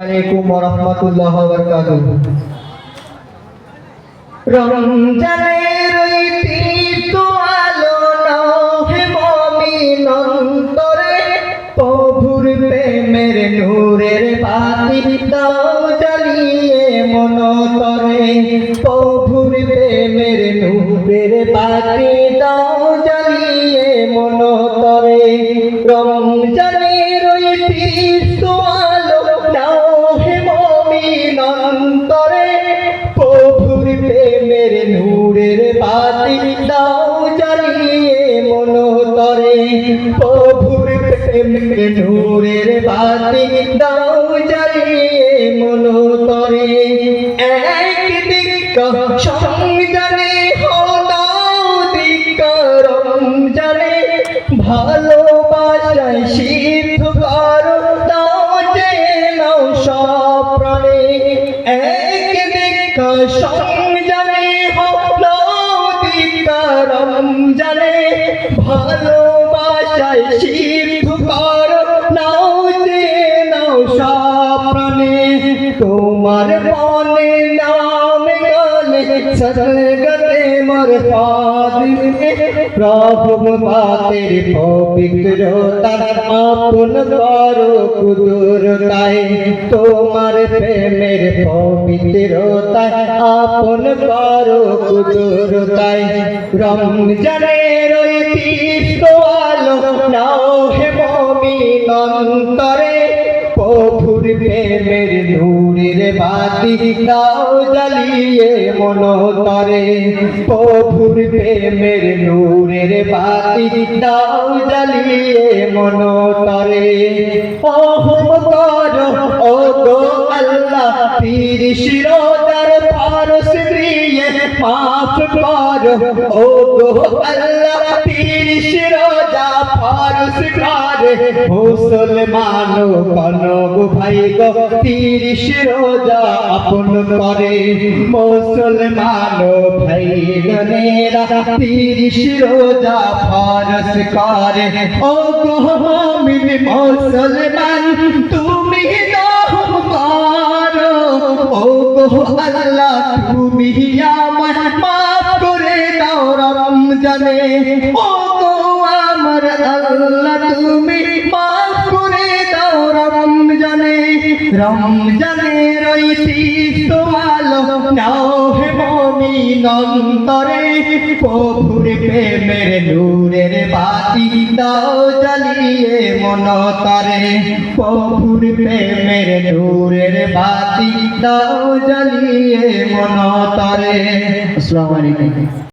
আলাইকুম ওয়া রাহমাতুল্লাহি ওয়া নূরের বাতি দাও জ্বালিয়ে মন প্রভুর প্রেমের নূরের বাতি দাও জ্বালিয়ে মন তরে এক দিক সংজানে হলাও দিক রমজানে। ভালোবাসায় সিদ্ধ করো দাও যে নাও সব প্রাণে এক দিক সংজানে হলো দিক রমজানে। ভালোবাসায় তোমার মনে নাম গলে সদগতে মর পাদিনে প্রভু মাতের পবিত্রতা আপন করো কুদুরতায়। তোমার প্রেমের পবিত্রতা আপন করো কুদুরতায়। রমজানের ওই তীর্থ প্রেমের নূরের বাতি দাও জ্বালিয়ে মন তরে প্রভুর প্রেমের নূরের বাতি দাও জ্বালিয়ে মন তরে ওহম কর, ও গো আল্লাহ, পীর শিরোদার পারস দিয়ে মাফ কর। ও গো আল্লাহ পারস করে মুসলমান কনব ভাই গো, তিরিশ রোজা আপন করে। মুসলমান ভাই গনেরা তিরিশ রোজা ফরস করে। ও গো মিন মুসলমান, তুমি দহম করো। ও গো তুমি আমার মাফ করে দাও রমজানে। ও আমার আল্লাহ তুমি মাফ করে দাও রমজানে। রমজানের ওই তীর্থ আলো নাও হে মমিন অন্তরে প্রভুর প্রেমের নূরের বাতি দাও জ্বালিয়ে মন তরে প্রভুর প্রেমের নূরের বাতি দাও জ্বালিয়ে মন তরে আসসালামু আলাইকুম।